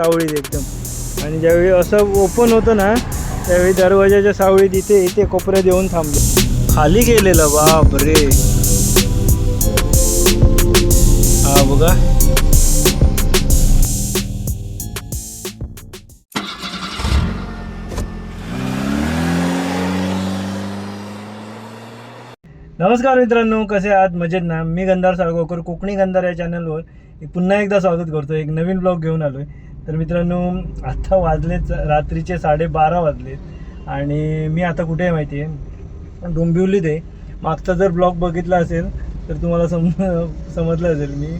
सावळीत एकदम. आणि ज्यावेळी असं ओपन होतं ना त्यावेळी दरवाजाच्या सावळीत इथे इथे कोपऱ्यात येऊन थांबलो. खाली गेलेलं बाप रे हा बघा. नमस्कार मित्रांनो कसे आहात? मजेत ना? मी गंधार साळगावकर कोकणी गंधार या चॅनलवर पुन्हा एकदा स्वागत करतो एक नवीन ब्लॉग घेऊन आलोय. तर मित्रांनो आत्ता वाजलेच रात्रीचे साडेबारा वाजलेत आणि मी आता कुठे आहे माहिती आहे डोंबिवलीत आहे मागचा जर ब्लॉग बघितला असेल तर तुम्हाला सम समजलं असेल मी.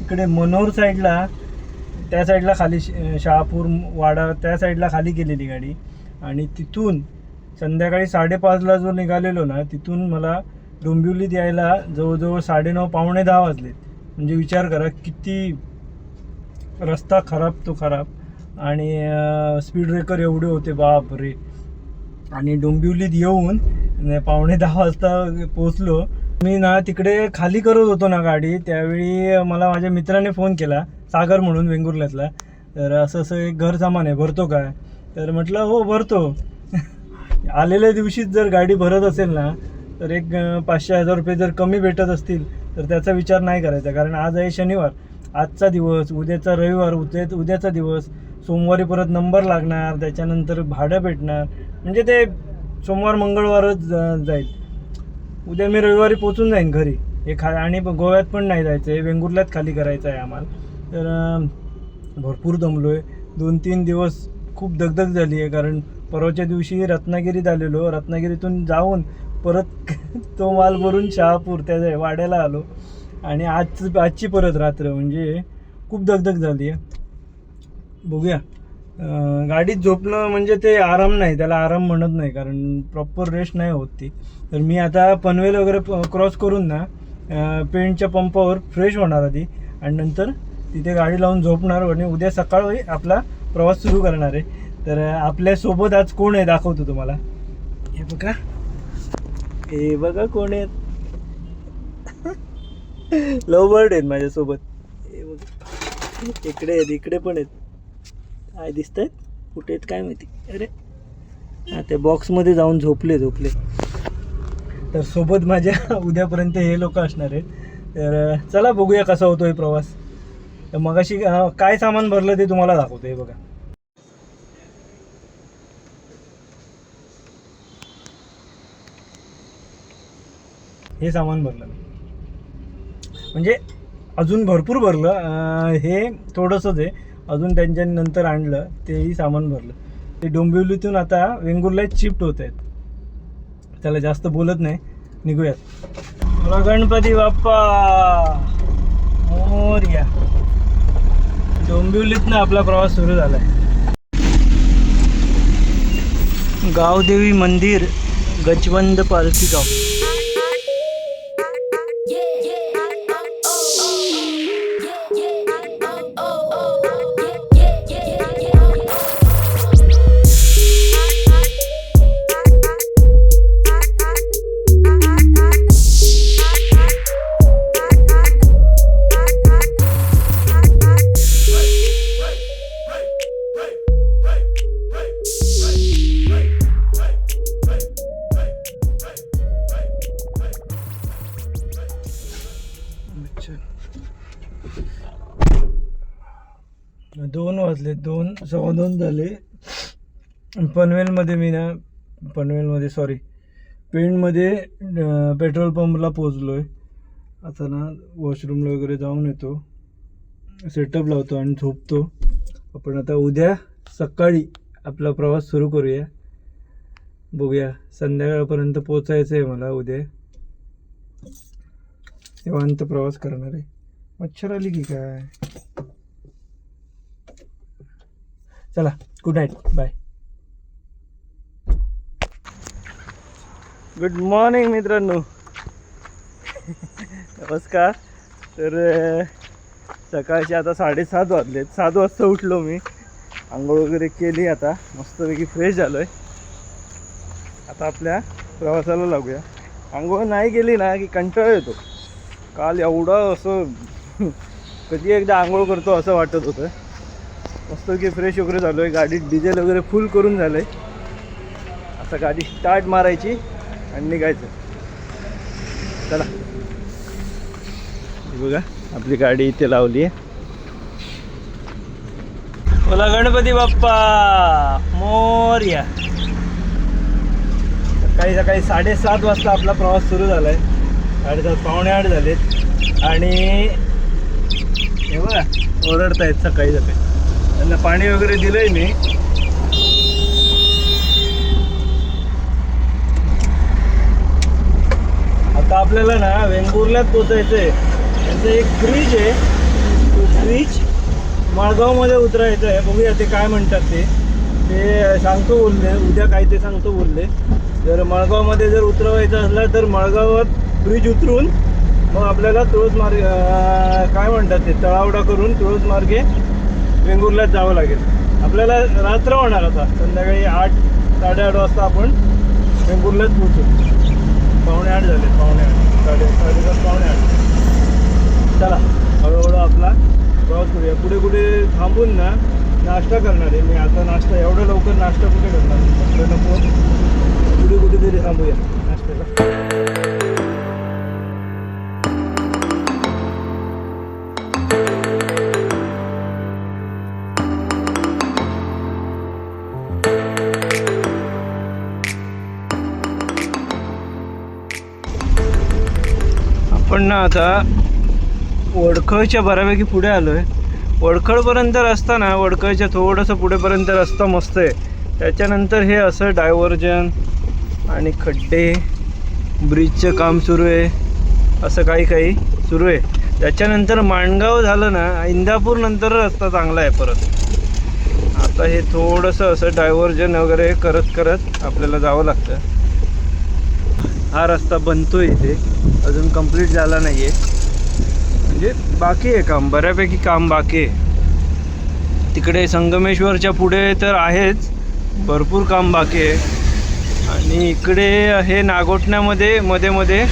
इकडे मनोर साईडला त्या साईडला खाली श- शहापूर वाडा त्या साईडला खाली गेलेली गाडी. आणि तिथून संध्याकाळी साडेपाचला जो निघालेलो ना तिथून मला डोंबिवलीत यायला जवळजवळ साडेनऊ पावणे दहा वाजलेत. म्हणजे विचार करा किती रस्ता खराब तो खराब. आणि स्पीड ब्रेकर एवढे होते बाप रे आणि डोंबिवलीत येऊन पावणे दहा वाजता पोचलो मी ना तिकडे खाली करत होतो ना गाडी. त्यावेळी मला माझ्या मित्राने फोन केला सागर म्हणून वेंगुर्ल्यातला. तर असं असं एक घर सामान आहे भरतो काय? तर म्हटलं हो भरतो. आलेल्या दिवशीच जर गाडी भरत असेल ना तर एक पाचशे हजार रुपये जर कमी भेटत असतील तर त्याचा विचार नाही करायचा. कारण आज आहे शनिवार. आजचा दिवस उद्याचा रविवार उद्या उद्याचा दिवस सोमवारी परत नंबर लागणार त्याच्यानंतर भाडं भेटणार म्हणजे ते सोमवार मंगळवारच जाईल. उद्या मी रविवारी पोचून जाईन घरी. हे खा आणि गोव्यात पण नाही जायचं आहे वेंगुर्ल्यात खाली करायचं आहे आम्हाला. तर भरपूर दमलो आहे दोन तीन दिवस खूप दगदग झाली आहे कारण परवाच्या दिवशी रत्नागिरीत आलेलो. रत्नागिरीतून जाऊन परत तो माल भरून शहापूर त्या वाड्याला आलो. आणि आज आजची परत रात्र म्हणजे खूप दगदग झाली आहे. बघूया. गाडीत झोपणं म्हणजे ते आराम नाही त्याला आराम म्हणत नाही कारण प्रॉपर रेस्ट नाही होत ती. तर मी आता पनवेल वगैरे क्रॉस करून ना पेंटच्या पंपावर फ्रेश होणार आधी आणि नंतर तिथे गाडी लावून झोपणार आणि उद्या सकाळी आपला प्रवास सुरू करणार आहे. तर आपल्यासोबत आज कोण आहे दाखवतो तुम्हाला? हे बघा. हे बघा कोण आहेत. लव बर्ड आहेत माझ्यासोबत. इकडे आहेत इकडे पण आहेत. काय दिसत आहेत कुठे आहेत काय माहिती? अरे. हा ते बॉक्समध्ये जाऊन झोपले झोपले. तर सोबत माझ्या उद्यापर्यंत हे लोक असणार आहेत. तर चला बघूया कसा होतो हे प्रवास. तर मगाशी अं, काय सामान भरलं ते तुम्हाला दाखवतो हे बघा. हे सामान भरलं मी. म्हणजे अजून भरपूर भरलं. हे थोडंसंच आहे. अजून त्यांच्या नंतर आणलं तेही सामान भरलं. ते डोंबिवलीतून आता वेंगुर्ल्यात शिफ्ट होत आहेत. त्याला जास्त बोलत नाही. निघूयात. मला गणपती बाप्पा! मोरया डोंबिवलीतनं आपला प्रवास सुरू झाला आहे गावदेवी मंदिर गजवंद पालखी गाव. दोन दोन सव्वा दोन झाले. पनवेलमध्ये मी ना पनवेलमध्ये सॉरी पेणमध्ये पेट्रोल पंपला पोचलो आहे आता ना वॉशरूमला वगैरे जाऊन येतो. सेटअप लावतो आणि झोपतो. आपण आता उद्या सकाळी आपला प्रवास सुरू करूया. बघूया संध्याकाळपर्यंत पोचायचं आहे मला उद्या. निवांत प्रवास करणार. आहे मच्छर आली की काय? चला good night bye good morning मित्रांनो. नमस्कार. तर सकाळचे आता साडेसात वाजलेत. सात वाजता उठलो मी. आंघोळ वगैरे केली आता. मस्तपैकी फ्रेश झालो आहे आता आपल्या प्रवासाला लागूया. आंघोळ नाही केली ना की कंटाळा येतो. काल एवढं असं कधी एकदा आंघोळ करतो असं वाटत होतं. मस्त की फ्रेश वगैरे झालो आहे गाडीत डिझेल वगैरे फुल करून झालं आहे आता गाडी स्टार्ट मारायची आणि निघायचं. चला. बघा आपली गाडी इथे लावली आहे. बोला गणपती बाप्पा मोर्या. सकाळी सकाळी साडेसात वाजता आपला प्रवास सुरू झाला आहे साडेसात पावणे आठ झालेत. आणि हे बघा ओरडतायत सकाळी सकाळी. त्यांना पाणी वगैरे दिलंय मी. आता आपल्याला ना वेंगुर्ल्यात पोचायचं आहे त्यांचं एक ब्रिज आहे. तो ब्रिज माळगावमध्ये उतरायचं आहे. बघूया ते काय म्हणतात ते. ते सांगतो बोलले. उद्या काय ते सांगतो बोलले. जर मळगावमध्ये जर उतरवायचं असलं तर मळगावात ब्रिज उतरून मग आपल्याला तुळस मार्ग काय म्हणतात ते? तळावडा करून तुळस मार्गे वेंगुर्लाच जावं लागेल. आपल्याला रात्र होणार आता. संध्याकाळी आठ साडेआठ वाजता आपण वेंगुर्लाच पोहोचू. पावणे आठ झाले पावणे आठ. साडे साडेसात पावणे आठ. चला हळूहळू आपला प्रवास करूया. कुठे कुठे थांबून ना नाश्ता करणार आहे. मी आता नाश्ता एवढं लवकर नाश्ता कुठे करणार? नको. कुठे कुठेतरी थांबूया. आपण ना आता वडखळच्या बऱ्यापैकी पुढे आलो आहे वडखळपर्यंत रस्ता ना वडखळच्या थोडंसं पुढेपर्यंत रस्ता मस्त आहे. त्याच्यानंतर हे असं डायव्हर्जन आणि खड्डे ब्रिजचं काम सुरू आहे. असं काही काही सुरू आहे. त्याच्यानंतर माणगाव झालं ना इंदापूर नंतर रस्ता चांगला आहे परत. आता हे थोडंसं असं डायव्हर्जन वगैरे करत करत आपल्याला जावं लागतं. हा रस्ता बनतोय इथे. अजून कंप्लीट झाला नाही आहे म्हणजे बाकी आहे काम बऱ्यापैकी काम बाकी आहे. तिकडे संगमेश्वरच्या पुढे तर आहेच भरपूर काम बाकी आहे. आणि इकडे हे नागोठण्यामध्ये मध्ये मध्ये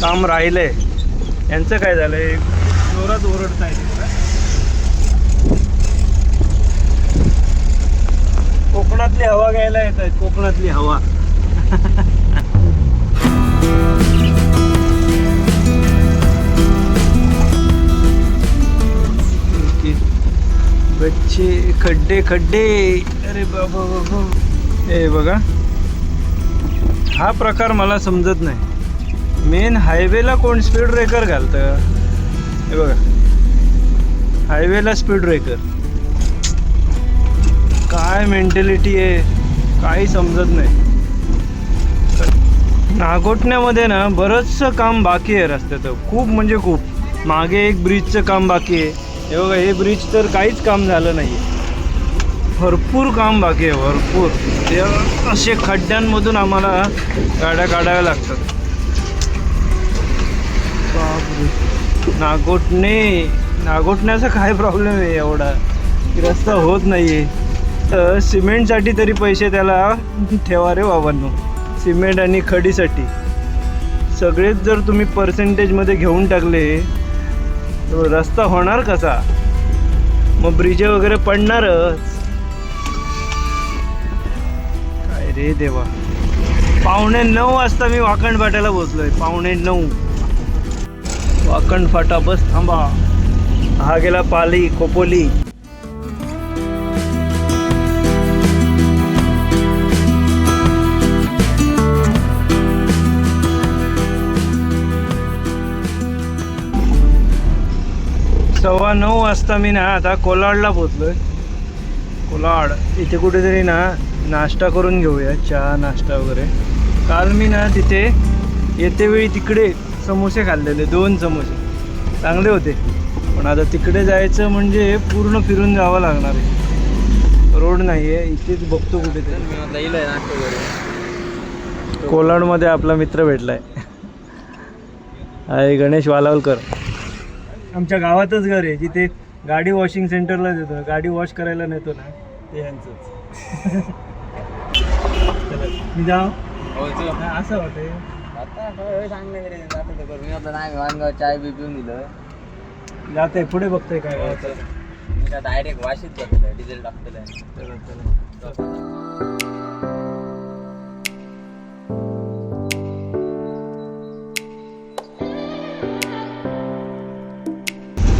काम राहिलं आहे यांचं काय झालं आहे जोरात ओरडत आहे कोकणातली हवा घ्यायला येत आहेत कोकणातली हवा. बच्चे खड्डे खड्डे. अरे बाबा बाबा हे बघा. हा प्रकार मला समजत नाही. मेन हायवेला कोण स्पीड ब्रेकर घालतं? हे बघा. हायवेला स्पीड ब्रेकर काय मेंटॅलिटी आहे? काही समजत नाही. नागोठण्यामध्ये ना बरंचसं काम बाकी आहे रस्त्याचं. खूप म्हणजे खूप. मागे एक ब्रिजचं काम बाकी आहे. हे बघा हे ब्रिज तर काहीच काम झालं नाही भरपूर काम बाकी आहे भरपूर. ते असे खड्ड्यांमधून आम्हाला गाड्या काढाव्या लागतात. बापरे. नागोठणे नागोठण्याचा काय प्रॉब्लेम आहे एवढा? रस्ता होत नाही आहे तर सिमेंटसाठी तरी पैसे त्याला ठेवा रे बाबांनो. सिमेंट आणि खडीसाठी. सगळेच जर तुम्ही पर्सेंटेजमध्ये घेऊन टाकले तर रस्ता होणार कसा? मग ब्रिजे वगैरे पडणारच. काय रे देवा. पावणे नऊ वाजता मी वाकण फाट्याला पोचलोय पावणे नऊ. वाकण फाटा बस थांबा. हा गेला पाली खोपोली सव्वा नऊ वाजता मी ना आता कोलाडला पोचलोय कोलाड इथे कुठेतरी ना नाश्ता करून घेऊया चहा नाश्ता वगैरे. काल मी ना तिथे येते वेळी तिकडे समोसे खाल्लेले दोन समोसे. चांगले होते. पण आता तिकडे जायचं म्हणजे पूर्ण फिरून जावं लागणार आहे. रोड नाही आहे इथेच बघतो कुठेतरी. कोलाडमध्ये आपला मित्र भेटलाय. आहे गणेश वालावलकर. आमच्या गावातच घर आहे जिथे गाडी वॉशिंग सेंटरला देतो गाडी वॉश करायला नेतो ना. ते यांचंच. चला, मी जाऊ हा, असं वाटतंय चाय बी पिऊन दिलं. जाते पुढे बघतोय काय गावाचं डायरेक्ट वाशीत जातलं डिझेल टाकतलं चला.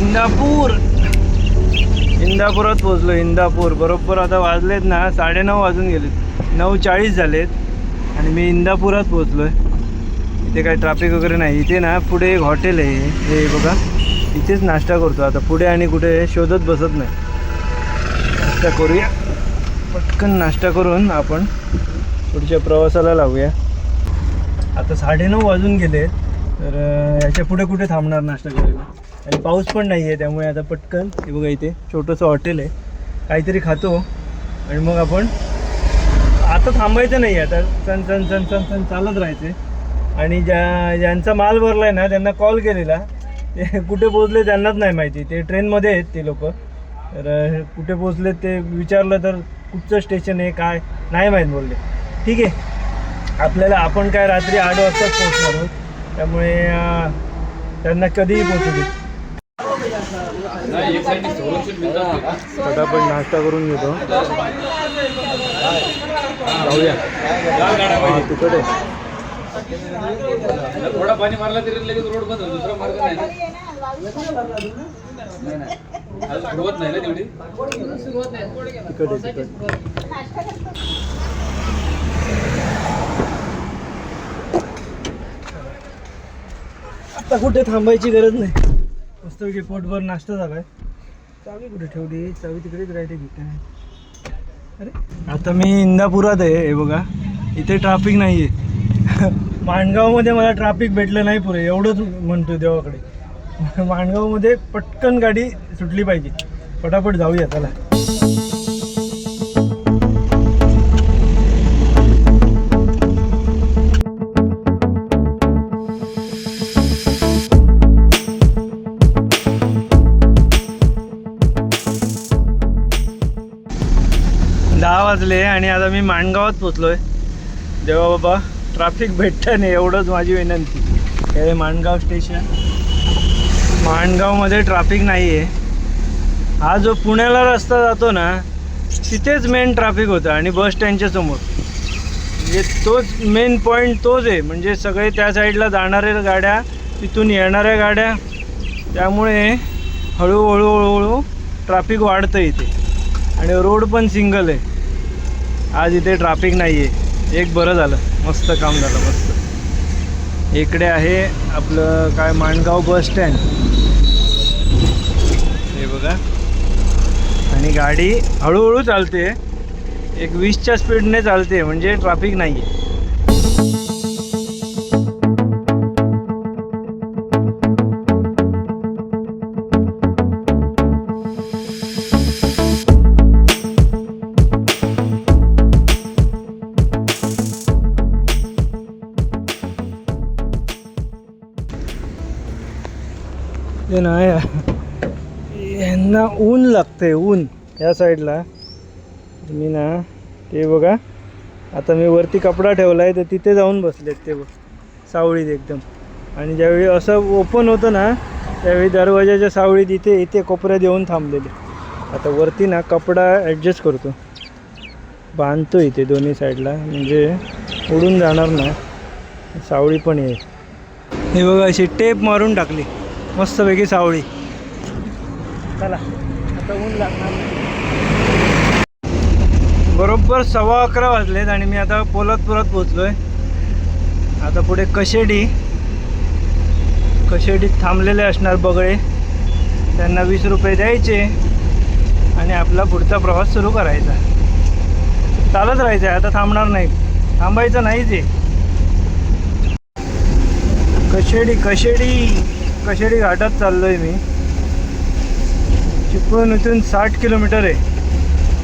इंदापूर. इंदापुरात पोचलो इंदापूर. बरोबर आता वाजलेत ना साडेनऊ वाजून गेलेत. नऊ चाळीस झालेत आणि मी इंदापुरात पोचलो आहे इथे काय ट्रॅफिक वगैरे नाही. इथे ना पुढे एक हॉटेल आहे. हे बघा. इथेच नाश्ता करतो. आता पुढे आणि कुठे शोधत बसत नाही. नाश्ता करूया. पटकन नाश्ता करून आपण पुढच्या प्रवासाला लावूया आता साडेनऊ वाजून गेले तर याच्यापुढे कुठे थांबणार नाश्ता करायला? आणि पाऊस पण नाही आहे त्यामुळे आता पटकन हे बघा इथे छोटंसं हॉटेल आहे. काहीतरी खातो. आणि मग आपण आता थांबायचं नाही आता सन सन सन सन सन चालत राहायचे. आणि ज्या ज्यांचा माल भरला आहे ना त्यांना कॉल केलेला. ते कुठे पोचले त्यांनाच नाही माहिती. ते ट्रेनमध्ये आहेत ते लोक. तर कुठे पोचले ते विचारलं तर कुठचं स्टेशन आहे काय नाही माहीत बोलले. ठीक आहे. आपल्याला आपण काय रात्री आठ वाजताच पोहोचणार आहोत. त्यामुळे त्यांना कधीही पोचू दे. फटाफट नाश्ता करून घेतो. जाऊया. हा, तिकडे. थोडा पाणी मारला तरी लगेच रोड बंद. दुसरा मार्ग नाही ना. नाही, नाही. अजून सुरुवात नाही ना तेवढी? तिकडे तिकडे. आता कुठे थांबायची गरज नाही. मस्तपैकी पोटभर नाश्ता झालाय. चावी कुठे ठेवली? चावी तिकडेच राहते की काय? अरे आता मी इंदापुरात आहे हे बघा. इथे ट्रॅफिक नाही आहे माणगावमध्ये मला ट्रॅफिक भेटलं नाही पुरे एवढंच म्हणतो देवाकडे. माणगावमध्ये पटकन गाडी सुटली पाहिजे. पटापट जाऊया त्याला वाजले आणि आता मी माणगावात पोचलोय देवा बाबा ट्रॅफिक भेटतं नाही एवढंच माझी विनंती. हे माणगाव स्टेशन माणगावमध्ये ट्रॅफिक नाही आहे हा जो पुण्याला रस्ता जातो ना तिथेच मेन ट्रॅफिक होतं आणि बस स्टँडच्या समोर. म्हणजे तोच मेन पॉईंट तोच आहे. म्हणजे सगळे त्या साईडला जाणाऱ्या गाड्या तिथून येणाऱ्या गाड्या त्यामुळे हळूहळू हळूहळू ट्रॅफिक वाढतं इथे. आणि रोड पण सिंगल आहे. आज इथे ट्रॅफिक नाही आहे एक बरं झालं. मस्त काम झालं मस्त. इकडे आहे आपलं काय माणगाव बस स्टँड हे बघा. आणि गाडी हळूहळू चालते. एक वीसच्या स्पीडने चालते म्हणजे ट्रॅफिक नाही आहे आहे ऊन या साईडला. मी ना ते बघा आता मी वरती कपडा ठेवला आहे तर तिथे जाऊन बसलेत ते बघ सावळीत एकदम. आणि ज्यावेळी असं ओपन होतं ना त्यावेळी दरवाजाच्या सावळीत इथे इथे कोपऱ्यात येऊन थांबलेले. आता वरती ना कपडा ॲडजस्ट करतो. बांधतो इथे दोन्ही साईडला म्हणजे उडून जाणार ना सावळी पण आहे हे बघा अशी टेप मारून टाकली. मस्तपैकी सावळी. चला. आता ऊन लागणार बरोबर सव्वा अकरा वाजलेत आणि मी आता पोलादपुरात पोचलोय आता पुढे कशेडी. कशेडीत थांबलेले असणार बगळे. त्यांना वीस रुपये द्यायचे आणि आपला पुढचा प्रवास सुरू करायचा. चालत राहायचं आहे आता थांबणार नाही. थांबायचं नाही ते. कशेडी कशेडी कशेडी घाटात चाललोय मी. चिपळूण इथून साठ किलोमीटर आहे.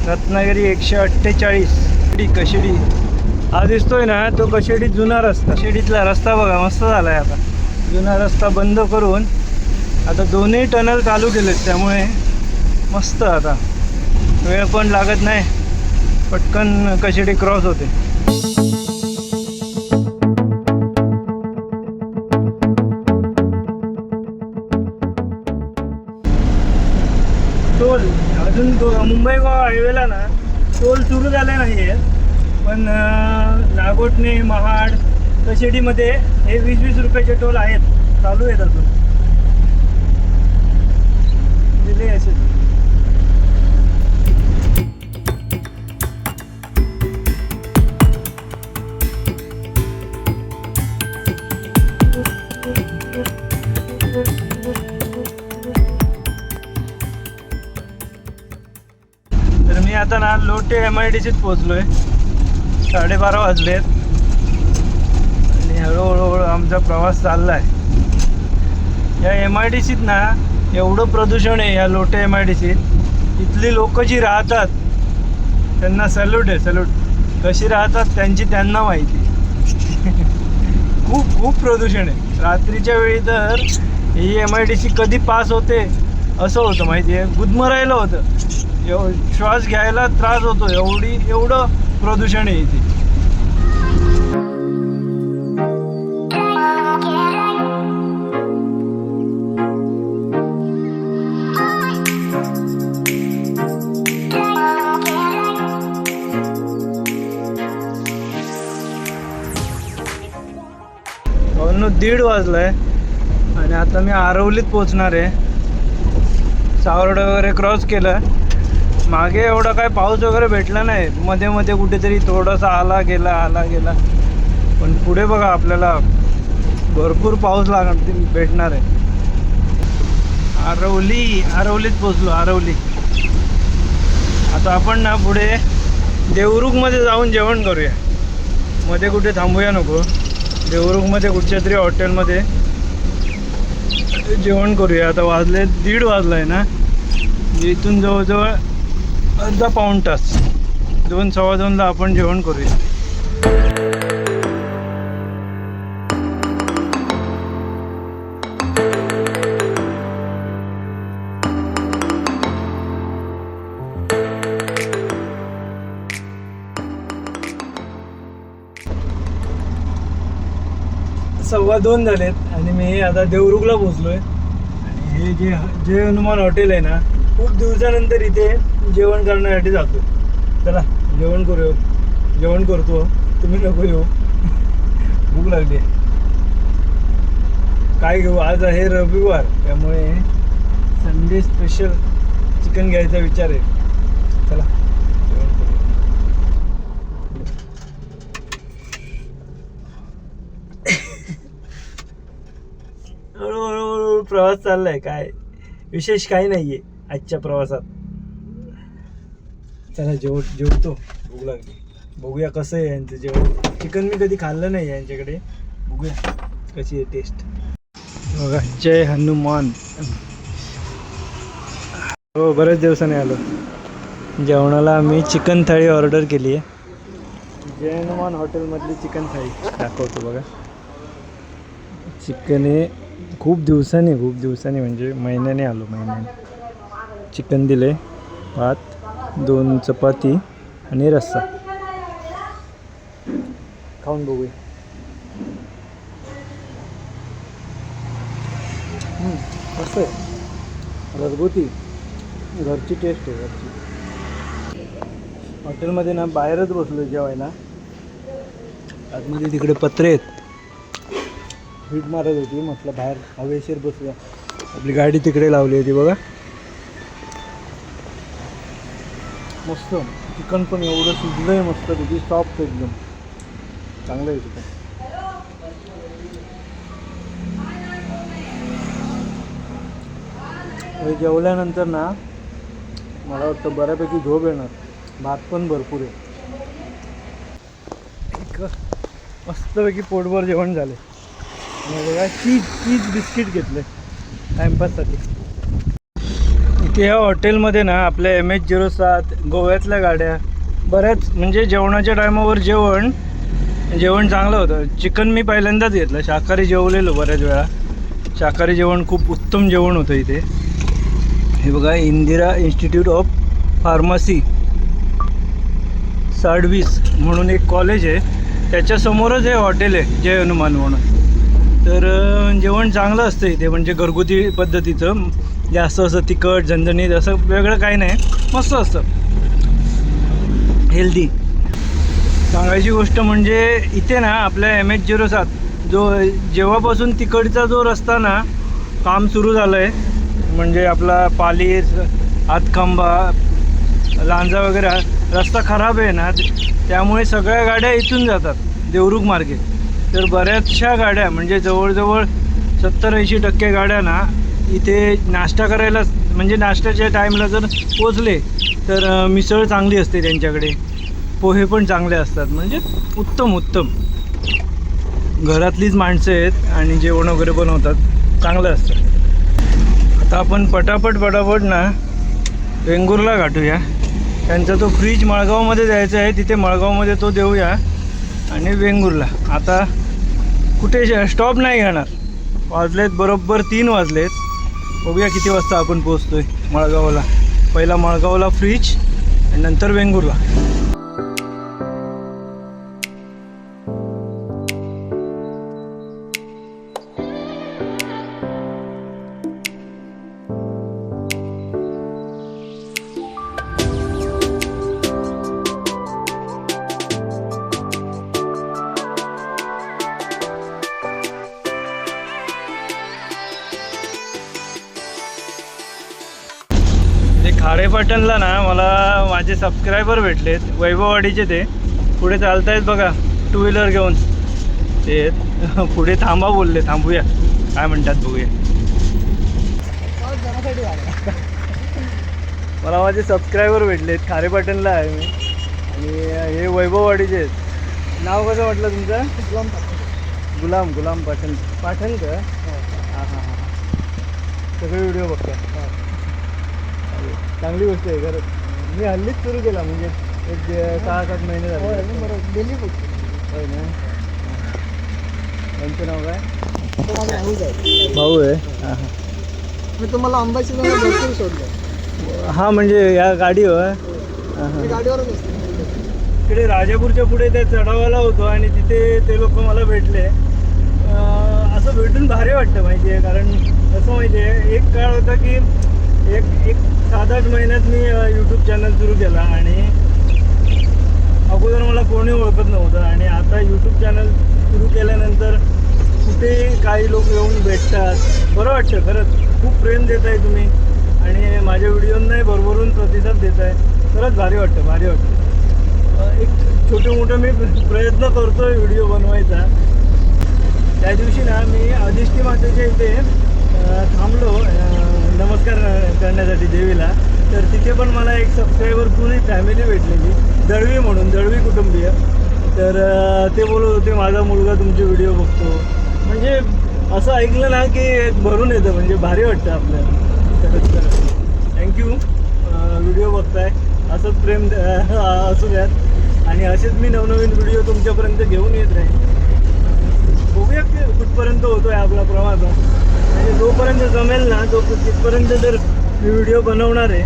रत्नागिरी एकशे अठ्ठेचाळीस. कशेडी कशिडी. हा दिसतोय ना तो कशेडी जुना रस्ता. कशेडीतला रस्ता बघा मस्त झाला आहे आता. जुना रस्ता बंद करून आता दोन्ही टनल चालू केलेत त्यामुळे मस्त आता. वेळ पण लागत नाही. पटकन कशेडी क्रॉस होते. टोल अजून मुंबई गोवा हायवेला ना टोल सुरू झाले नाही आहेत पण नागोटणे महाड कशेडीमध्ये हे वीस वीस रुपयाचे टोल आहेत. चालू आहेत अजून. दिले असे आता लोटे एम आय डी सीत पोचलोय साडेबारा वाजलेत. आणि हळूहळू हळू आमचा प्रवास चाललाय. या एम आय डी सीत ना एवढं प्रदूषण आहे या लोटे एम आय डी सीत इथली लोक जी राहतात त्यांना सॅल्यूट आहे सॅल्यूट कशी राहतात त्यांची त्यांना माहिती. खूप खूप प्रदूषण आहे. रात्रीच्या वेळी तर ही एम आय डी सी कधी पास होते असं होतं माहिती आहे गुदमरायला होतं. एव श्वास घ्यायला त्रास होतो एवढी एवढं प्रदूषण आहे इथे. भावांनो दीड आहे आणि आता मी आरवलीत पोचणार आहे. सावर्ड वगैरे क्रॉस केलं. मागे एवढा काय पाऊस वगैरे भेटला नाही. मध्ये मध्ये कुठेतरी थोडासा आला गेला आला गेला. पण पुढे बघा आपल्याला भरपूर पाऊस लाग भेटणार आहे. आरवली आरवलीत पोचलो आरवली. आता आपण ना पुढे देवरुखमध्ये जाऊन जेवण करूया. मध्ये कुठे थांबूया नको. देवरुखमध्ये कुठच्या तरी हॉटेलमध्ये जेवण करूया. आता वाजले दीड वाजला आहे ना. इथून जवळजवळ अर्धा पाऊण तास. दोन सव्वा दोनला आपण जेवण करूया. सव्वा दोन झालेत आणि मी आता देवरुखला पोचलोय आणि हे जे जे हनुमान हॉटेल आहे ना खूप दिवसानंतर इथे जेवण करण्यासाठी जातो. चला जेवण करू जेवण करतो. तुम्ही नको येऊ. भूक लागली आहे. काय घेऊ? आज आहे रविवार त्यामुळे संडे स्पेशल चिकन घ्यायचा विचार आहे. चला जेवण करूया. हळूहळू हळूहळू प्रवास चाललाय. काय? विशेष काही नाहीये आजच्या प्रवासात. चला जेव जेवतो. भूक लागली बघूया कसं आहे यांचं जेवण. चिकन मी कधी खाल्लं नाही यांच्याकडे. बघूया कशी आहे टेस्ट बघा जय हनुमान. हो बऱ्याच दिवसाने आलो. जेवणाला आम्ही चिकन थाळी ऑर्डर केली आहे. जय हनुमान हॉटेलमधली चिकन थाळी. दाखवतो बघा. चिकन हे खूप दिवसांनी खूप दिवसांनी म्हणजे महिन्याने आलो महिन्याने. चिकन दिले भात. दोन चपाती आणि रस्सा. खाऊन बघूया. मस्त आहे. घरगुती घरची टेस्ट आहे घरची. हॉटेलमध्ये ना बाहेरच बसलो जेवायला. आतमध्ये तिकडे पत्रे आहेत. हिट मारत होती म्हटलं बाहेर हवेशीर बसूया. आपली गाडी तिकडे लावली होती बघा. मस्त. चिकन पण एवढं शिजलंय मस्त तिथे सॉफ्ट एकदम. चांगलं आहे चिकन. हे जेवल्यानंतर ना मला वाटतं बऱ्यापैकी झोप येणार. भात पण भरपूर आहे. एक मस्तपैकी पोटभर जेवण झाले आणि बघा चीज चीज बिस्किट घेतले टाईमपाससाठी इथे ह्या हॉटेलमध्ये ना आपल्या एम एच झिरो सात गोव्यातल्या गाड्या बऱ्याच म्हणजे जेवणाच्या टायमावर जेवण जेवण चांगलं होतं. चिकन मी पहिल्यांदाच घेतलं. शाकाहारी जेवलेलो बऱ्याच वेळा. शाकाहारी जेवण खूप उत्तम जेवण होतं इथे. हे बघा इंदिरा इन्स्टिट्यूट ऑफ फार्मसी. साडवीस म्हणून एक कॉलेज आहे. त्याच्यासमोरच हे हॉटेल आहे जय हनुमान म्हणून. तर जेवण चांगलं असतं इथे म्हणजे घरगुती पद्धतीचं. जास्त असं तिखट झणझणीत असं वेगळं काही नाही. मस्त असतं. हेल्दी सांगायची गोष्ट म्हणजे इथे ना आपल्या एम एच झिरो सात जो जेव्हापासून तिकडचा जो रस्ता ना काम सुरू झालं आहे म्हणजे आपला पालीर हातखंबा लांजा वगैरे रस्ता खराब आहे ना त्यामुळे सगळ्या गाड्या इथून जातात देवरुख मार्गे. तर बऱ्याचशा गाड्या म्हणजे जवळजवळ सत्तर ऐंशी टक्के गाड्या ना इथे नाश्ता करायला म्हणजे नाश्त्याच्या टाईमला जर पोचले तर मिसळ चांगली असते त्यांच्याकडे. पोहे पण चांगले असतात. म्हणजे उत्तम उत्तम. घरातलीच माणसं आहेत आणि जेवण वगैरे बनवतात. चांगलं असतं. आता आपण पटापट पटापट ना वेंगुर्ला गाठूया. त्यांचा तो फ्रीज मळगावमध्ये जायचा आहे. तिथे मळगावमध्ये तो देऊया. आणि वेंगुर्ला. आता कुठे स्टॉप नाही घेणार. वाजलेत बरोबर तीन वाजलेत. बघूया किती वाजता आपण पोहोचतोय मळगावला. पहिला मळगावला फ्रीज आणि नंतर वेंगुर्ला. खारेपाटणला ना मला माझे सबस्क्रायबर भेटलेत. वैभववाडीचे ते. पुढे चालतायत बघा. टू व्हीलर घेऊन. ते पुढे थांबा बोलले. थांबूया. काय म्हणतात बघूया. मला माझे सबस्क्रायबर भेटलेत. खारेपाटणला आहे मी. आणि हे वैभववाडीचे आहेत. नाव कसं म्हटलं तुमचं? गुलाम गुलाम गुलाम पाठण पाठण का? हां. हां हां सगळे व्हिडिओ बघता चालेल. चांगली गोष्ट आहे खरं मी हल्लीच सुरू केला म्हणजे एक सहा सात महिने झाले. डेली होय ना? यांचं नाव काय? भाऊ आहे? हां. हां मी तुम्हाला अंबाची भरपूर सोडलं हां म्हणजे या गाडीवर? गाडीवरच असते. तिकडे राजापूरच्या पुढे त्या चढावाला होतो आणि तिथे ते लोक मला भेटले. असं भेटून भारी वाटतं माहिती आहे कारण कसं माहिती आहे एक काळ होता की एक एक सात आठ महिन्यात मी यूट्यूब चॅनल सुरू केला आणि अगोदर मला कोणी ओळखत नव्हतं आणि आता यूट्यूब चॅनल सुरू केल्यानंतर कुठे काही लोक येऊन भेटतात बरं वाटतं खरंच. खूप प्रेम देत आहे तुम्ही आणि माझ्या व्हिडिओंनाही भरभरून प्रतिसाद देत आहे खरंच भारी वाटतं भारी वाटतं. एक छोटे मोठे मी प्रयत्न करतो व्हिडिओ बनवायचा. त्या दिवशी ना मी अधिष्ठी मातेच्या इथे थांबलो नमस्कार करण्यासाठी देवीला. तर तिथे पण मला एक सबस्क्रायबर पूर्ण फॅमिली भेटलेली. दळवी म्हणून दळवी कुटुंबीय. तर ते बोलत होते माझा मुलगा तुमचे व्हिडिओ बघतो. म्हणजे असं ऐकलं ना की भरून येतं म्हणजे भारी वाटतं आपल्याला. खरंच खरंच. थँक्यू व्हिडिओ बघताय. असंच प्रेम असू द्यात. आणि असेच मी नवनवीन व्हिडिओ तुमच्यापर्यंत घेऊन येत राहील बघूया की कुठपर्यंत आहे आपला प्रवास. जोपर्यंत जमेल ना तो तिथपर्यंत जर मी व्हिडिओ बनवणार आहे.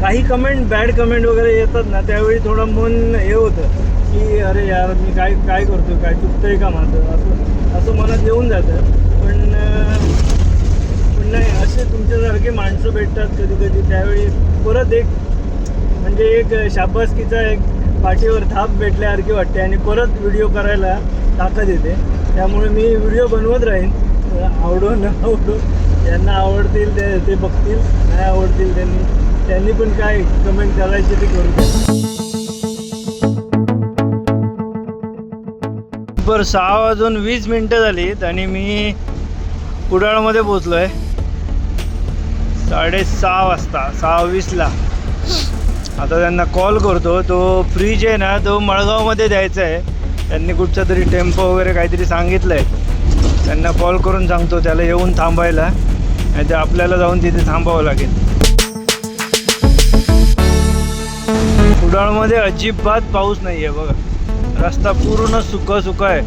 काही कमेंट बॅड कमेंट वगैरे येतात ना त्यावेळी थोडं मन हे होतं की अरे यार मी काय काय करतो काय चुकतंय का माझं? असं असं मनात येऊन जातं. पण पण नाही असे तुमच्यासारखे माणसं भेटतात कधी कधी त्यावेळी परत एक म्हणजे एक शाबासकीचा एक पाठीवर थाप भेटल्यासारखी वाटते आणि परत व्हिडिओ करायला ताकद येते. त्यामुळे मी व्हिडिओ बनवत राहीन. आवडो न आवडो ज्यांना आवडतील ते ते बघतील नाही आवडतील त्यांनी. त्यांनी पण काय कमेंट करायचे ते करू बरं सहा वाजून वीस मिनटं झालीत आणि मी कुडाळमध्ये पोचलो आहे साडेसहा वाजता सहा वीसला. आता त्यांना कॉल करतो. तो फ्रीज आहे ना तो मळगावमध्ये द्यायचा आहे. त्यांनी कुठचा तरी टेम्पो वगैरे काहीतरी सांगितलं आहे त्यांना कॉल करून सांगतो त्याला येऊन थांबायला. नाही तर आपल्याला जाऊन तिथे थांबावं लागेल. कुडाळमध्ये अजिबात पाऊस नाही आहे बघा. रस्ता पूर्ण सुका सुका आहे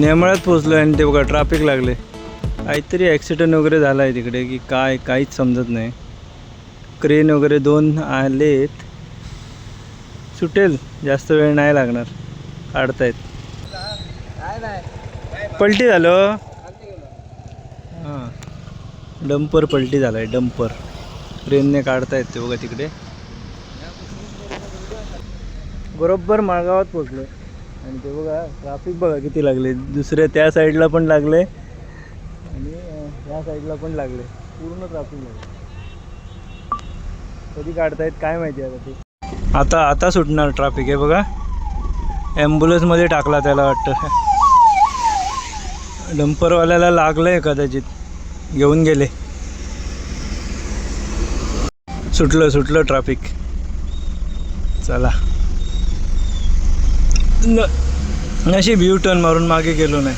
नेमळ्यात पोचलो आणि ते बघा ट्रॅफिक लागले काहीतरी ॲक्सिडेंट वगैरे झाला आहे तिकडे की काय काहीच समजत नाही. क्रेन वगैरे दोन आलेत. सुटेल जास्त वेळ नाही लागणार. काढतायत. काय पलटी झालं. हां. डंपर पलटी झालाय डंपर. क्रेनने काढता येते बघा तिकडे. बरोबर माळगावात पोचलो आणि ते बघा ट्राफिक बघा किती लागले. दुसऱ्या त्या साईडला पण लागले. आणि ह्या साईडला पण लागले. पूर्ण ट्राफिक लागले. कधी काढतायत काय माहिती आता ते. आता आता सुटणार ट्राफिक आहे बघा. ॲम्ब्युलन्समध्ये टाकला त्याला वाटतं. डंपरवाल्याला लागलंय कदाचित. घेऊन गेले. सुटलं सुटलं ट्राफिक चला. न नशीब यू टर्न मारून मागे गेलो नाही.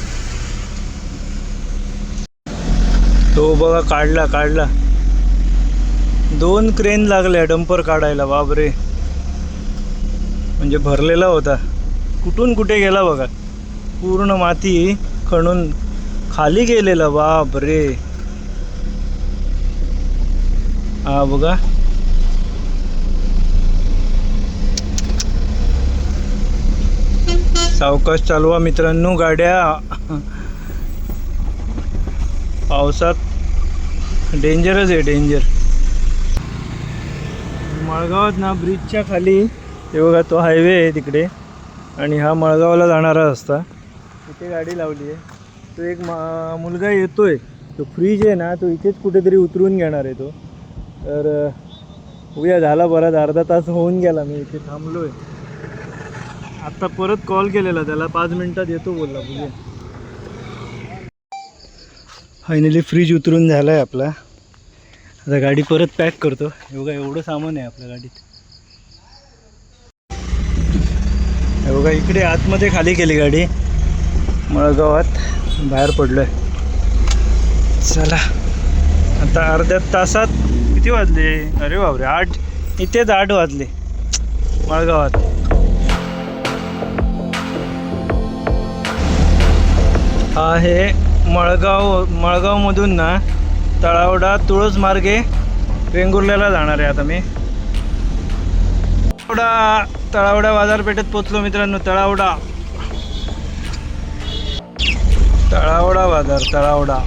तो बघा काढला काढला. दोन क्रेन लागल्या डंपर काढायला बाबरे म्हणजे भरलेला होता. कुठून कुठे गेला बघा. पूर्ण माती खणून खाली गेलेला बाप रे हा बघा. सावकाश चालवा मित्रांनो गाड्या. पावसात डेंजरच आहे डेंजर. मळगावात ना ब्रिजच्या खाली. हे बघा तो हायवे आहे तिकडे. आणि हा मळगावला जाणारा रस्ता. इथे गाडी लावली आहे. तो एक मा मुलगा येतोय. तो फ्रीज आहे ना तो इथेच कुठेतरी उतरून घेणार आहे तो. तर उद्या झाला बराच अर्धा तास होऊन गेला मी इथे थांबलो आहे आत्ता परत कॉल केलेला त्याला. पाच मिनिटात येतो बोलला बघूया फायनली फ्रीज उतरून झाला आहे आपला. आता गाडी परत पॅक करतो. हे बघा एवढं सामान आहे आपल्या गाडीत. हे बघा इकडे आतमध्ये खाली केली गाडी. मळगावात बाहेर पडलोय. चला. आता अर्ध्या तासात किती वाजले? अरे बापरे आठ. इथेच आठ वाजले. मळगावात. हा आहे मळगाव मळगावमधून ना तळावडा तुळस मार्गे वेंगुर्ल्याला जाणार आहे आता मी. तळावडा तळावडा बाजारपेठेत पोचलो मित्रांनो तळावडा. तळावडा बाजार तळावडा.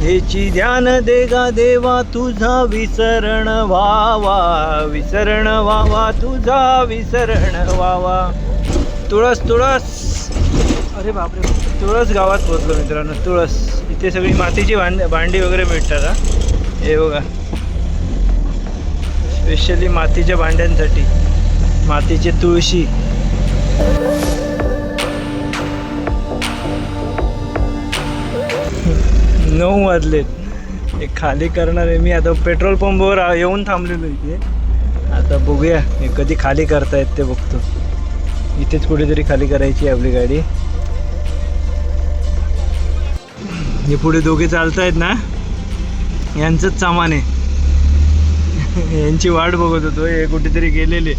हेची ध्यान देगा देवा तुझा विसरण व्हावा. विसरण व्हावा तुझा विसरण व्हावा. तुळस तुळस. अरे बापरे तुळस गावात पोहोचलो मित्रांनो तुळस. इथे सगळी मातीची भांड भांडी वगैरे भेटतात हा. हे बघा. स्पेशली मातीच्या भांड्यांसाठी. मातीचे तुळशी. नऊ वाजलेत. हे खाली करणार आहे मी आता पेट्रोल पंपवर येऊन थांबलेलो इथे. आता बघूया हे कधी खाली करतायत ते बघतो. इथेच कुठेतरी खाली करायची आहे आपली गाडी. हे पुढे दोघे चालतायत ना? यांचंच सामान आहे. यांची वाट बघत होतो हे कुठेतरी गेलेले.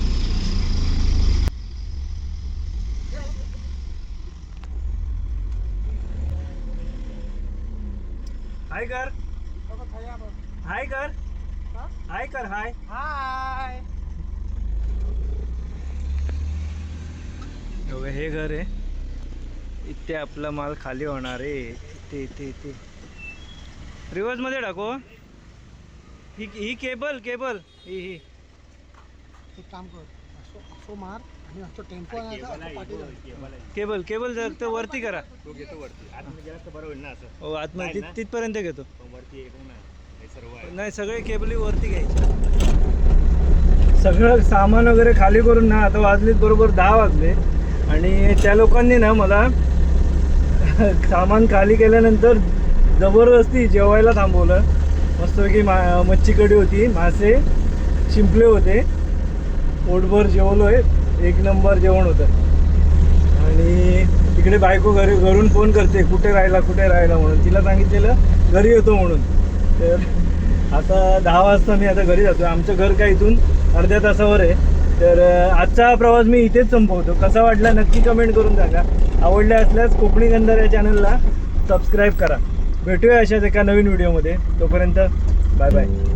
हाय कर. हाय कर. हाय कर हाय. हाय. हे घर आहे. इथे आपला माल खाली होणार आहे. इथे इथे इथे रिवर्समध्ये टाको ही. ही केबल केबल ही ही. एक काम कर असो असो मार आणि असं टेम्पो आणायचा असं पाठी जायचं. केबल केबल जर तर वरती करा. तो घेतो वरती. आतमध्ये जास्त बरं होईल ना असं. हो आतमध्ये तिथ- तिथपर्यंत घेतो. पण वरती एकूण नाही हे सर्व आहे. नाही सगळे केबली वरती घ्यायचे. सगळं सामान वगैरे खाली करून ना आता वाजलेत बरोबर दहा वाजले. आणि त्या लोकांनी ना मला सामान खाली केल्यानंतर जबरदस्ती जेवायला थांबवलं. मस्तपैकी मा मच्छी कडी होती मासे शिंपले होते. पोटभर जेवलो आहे एक नंबर जेवण होतं. आणि तिकडे बायको घरी घरून फोन करते कुठे राहिला कुठे राहिला म्हणून. तिला सांगितलेलं घरी येतो म्हणून. तर आता दहा वाजता मी आता घरी जातो आमचं घर काय इथून अर्ध्या तासावर आहे. तर आजचा प्रवास मी इथेच संपवतो. कसा वाटला नक्की कमेंट करून सांगा. आवडल्या असल्यास कोकणी गंधार या चॅनलला सबस्क्राईब करा. भेटूया अशाच एका नवीन व्हिडिओमध्ये तोपर्यंत बाय बाय